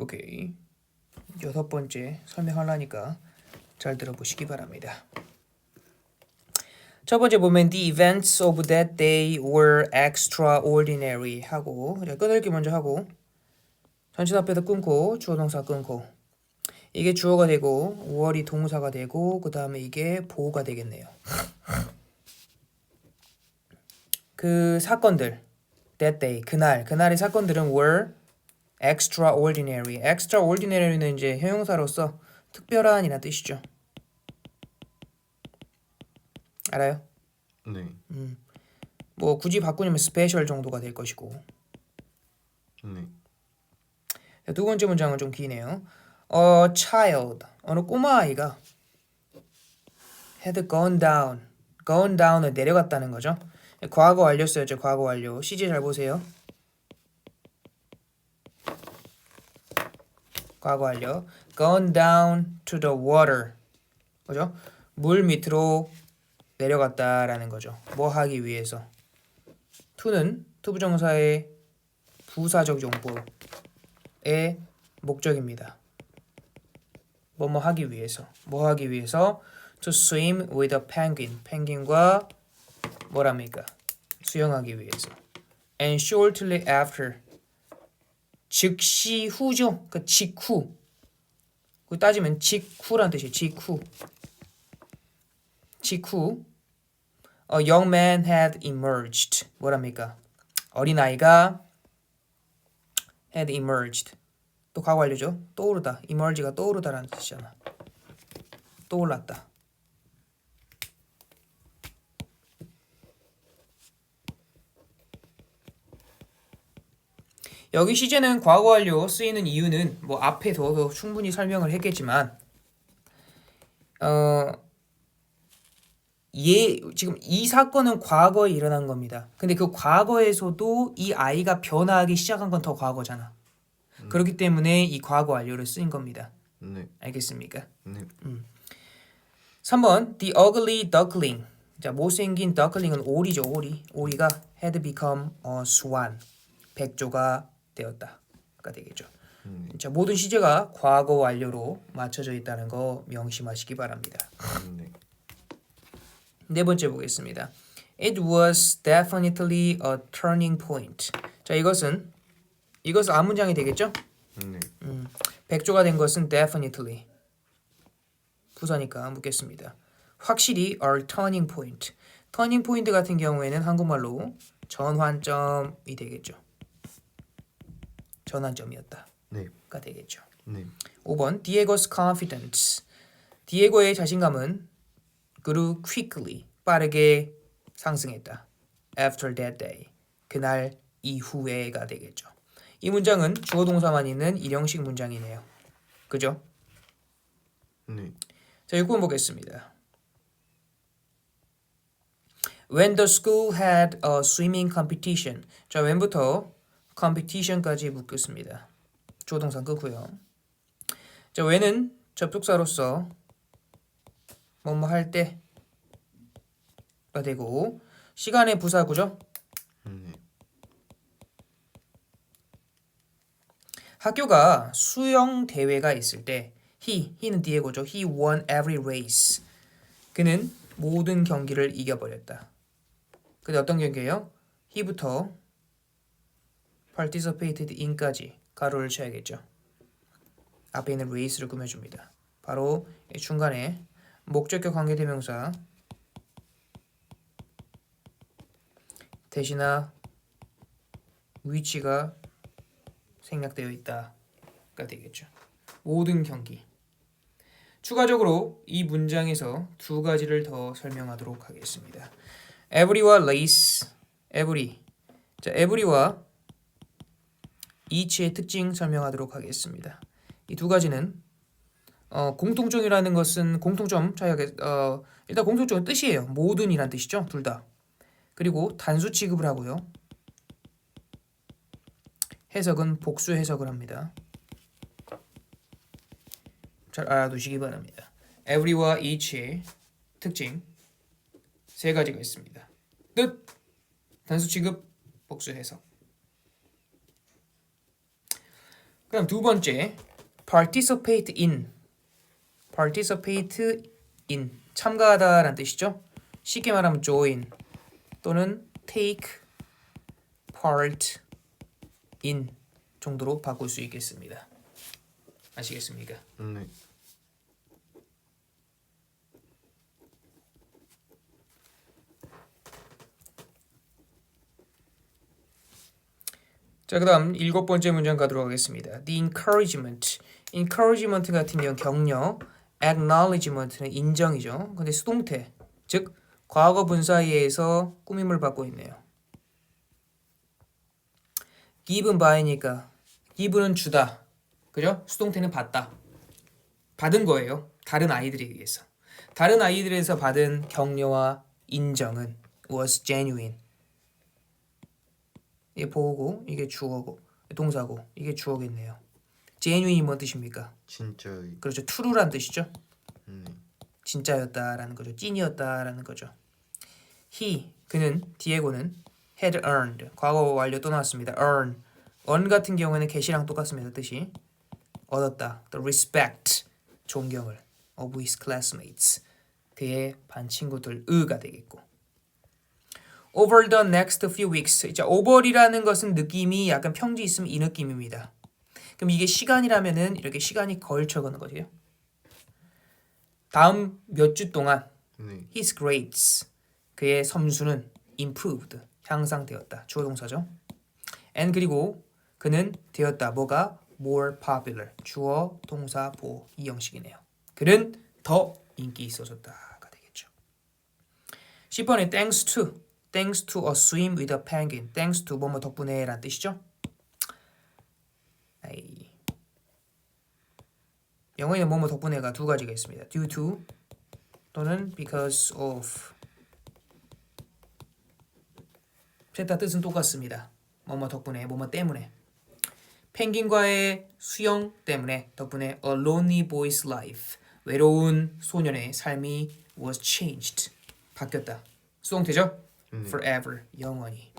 오케이. 여섯 번째 설명하려니까 잘 들어보시기 바랍니다. 첫 번째 보면 the events of that day were extraordinary 하고 자, 끊을기 먼저 하고 전신 앞에서 끊고 주어 동사 끊고 이게 주어가 되고 5월이 동사가 되고 그 다음에 이게 보호가 되겠네요. 그 사건들 that day 그날 그날의 사건들은 were extraordinary. extraordinary는 이제 형용사로서 특별한이라는 뜻이죠. 알아요? 네. 뭐 굳이 바꾸면 스페셜 정도가 될 것이고. 네. 자, 두 번째 문장은 좀 기네요. A child 어느 꼬마 아이가 had gone down, gone down을 내려갔다는 거죠. 과거 완료 써야죠. 과거 완료. CJ 잘 보세요. 과거 완료. Gone down to the water. 그죠? 물 밑으로 내려갔다라는 거죠. 뭐 하기 위해서. to는 투부정사의 부사적 용법의 목적입니다. 뭐뭐 하기 위해서. 뭐 하기 위해서 to swim with a penguin. 펭귄과 뭐랍니까? 수영하기 위해서. And shortly after. 즉시 후죠. 그 직후. 그 따지면 직후란 뜻이에요. 직후. 직후. A young man had emerged. 뭐랍니까? 어린아이가 had emerged. 또 과거 완료죠. 떠오르다. emerge가 떠오르다라는 뜻이잖아. 떠올랐다. 여기 시제는 과거 완료 쓰이는 이유는 뭐 앞에서 충분히 설명을 했겠지만 어, 얘 지금 이 사건은 과거에 일어난 겁니다. 근데 그 과거에서도 이 아이가 변화하기 시작한 건 더 과거잖아. 그렇기 때문에 이 과거 완료를 쓰인 겁니다. 네. 알겠습니까? 네. 3번 The ugly duckling. 자, 못생긴 duckling은 오리죠, 오리. 오리가 had become a swan. 백조가 되었다가 되겠죠. 자, 모든 시제가 과거 완료로 맞춰져 있다는 거 명심하시기 바랍니다. 네. 네 번째 보겠습니다. It was definitely a turning point. 자, 이것은 이것은 앞문장이 되겠죠? 네. 백조가 된 것은 definitely 부사니까 묻겠습니다. 확실히 a turning point. turning point 같은 경우에는 한국말로 전환점이 되겠죠. 전환점이었다가 네. 되겠죠. 네. 5번 Diego's confidence. 디에고의 자신감은 grew quickly 빠르게 상승했다. After that day. 그날 이후에가 되겠죠. 이 문장은 주어 동사만 있는 일형식 문장이네요. 그죠? 네. 자, 읽고 보겠습니다. When the school had a swimming competition. 자, when부터 competition까지 묶겠습니다. 조동사 끄고요. 자, when은 접속사로서 뭐뭐 할 때가 되고 시간의 부사구죠. 네. 학교가 수영 대회가 있을 때 he, he는 디에고죠. He won every race. 그는 모든 경기를 이겨버렸다. 근데 어떤 경기예요? he부터 participated in까지 가로를 쳐야겠죠. 앞에 있는 race를 꾸며줍니다. 바로 이 중간에 목적격 관계대명사 대신나 위치가 생략되어 있다가 되겠죠. 모든 경기. 추가적으로 이 문장에서 두 가지를 더 설명하도록 하겠습니다. every와 lace, every. 자, every와 each의 특징 설명하도록 하겠습니다. 이 두 가지는 어, 공통점이라는 것은 공통점 차이가 어, 일단 공통점은 뜻이에요. 모든이란 뜻이죠. 둘 다. 그리고 단수 취급을 하고요. 해석은 복수 해석을 합니다. 잘 알아두시기 바랍니다. every와 each의 특징 세 가지가 있습니다. 뜻, 단수 취급, 복수 해석. 그다음 두 번째 participate in participate in 참가하다라는 뜻이죠. 쉽게 말하면 join 또는 take part in 정도로 바꿀 수 있겠습니다. 아시겠습니까? 네. 자, 그다음 일곱 번째 문장 가도록 하겠습니다. The encouragement, encouragement 같은 경우 격려, acknowledgement는 인정이죠. 근데 수동태, 즉 과거 분사에서 꾸밈을 받고 있네요. given by니까 given은 주다, 그죠? 수동태는 받다, 받은 거예요. 다른 아이들에 의해서. 다른 아이들에서 받은 격려와 인정은 was genuine. 이게 보고 이게 주어고 동사고 이게 주어겠네요. genuine이 뭔 뜻입니까? 진짜의. 그렇죠. true란 뜻이죠. 네. 진짜였다라는 거죠. 찐이었다라는 거죠. he 그는 디에고는 had earned 과거 완료 또 나왔습니다. earn earn 같은 경우에는 get이랑 똑같습니다. 뜻이 얻었다. the respect 존경을 of his classmates 그의 반 친구들 의가 되겠고 over the next few weeks 이제 over이라는 것은 느낌이 약간 평지 있으면 이 느낌입니다. 그럼 이게 시간이라면은 이렇게 시간이 걸쳐 가는 거죠. 다음 몇 주 동안 네. his grades 그의 섬수는 improved 향상되었다 주어 동사죠. and 그리고 그는 되었다 뭐가 more popular 주어 동사 보호 이 형식이네요. 그는 더 인기 있어졌다가 되겠죠. 10번에 thanks to thanks to a swim with a penguin thanks to 뭐뭐 덕분에란 뜻이죠. 아이. 영어에는 뭐뭐 덕분에가 두 가지가 있습니다. due to 또는 because of 셋 다 뜻은 똑같습니다. 뭐뭐 덕분에 뭐뭐 때문에 펭귄과의 수영 때문에 덕분에 a lonely boy's life 외로운 소년의 삶이 was changed 바뀌었다. 수동태죠? 네. forever 영원히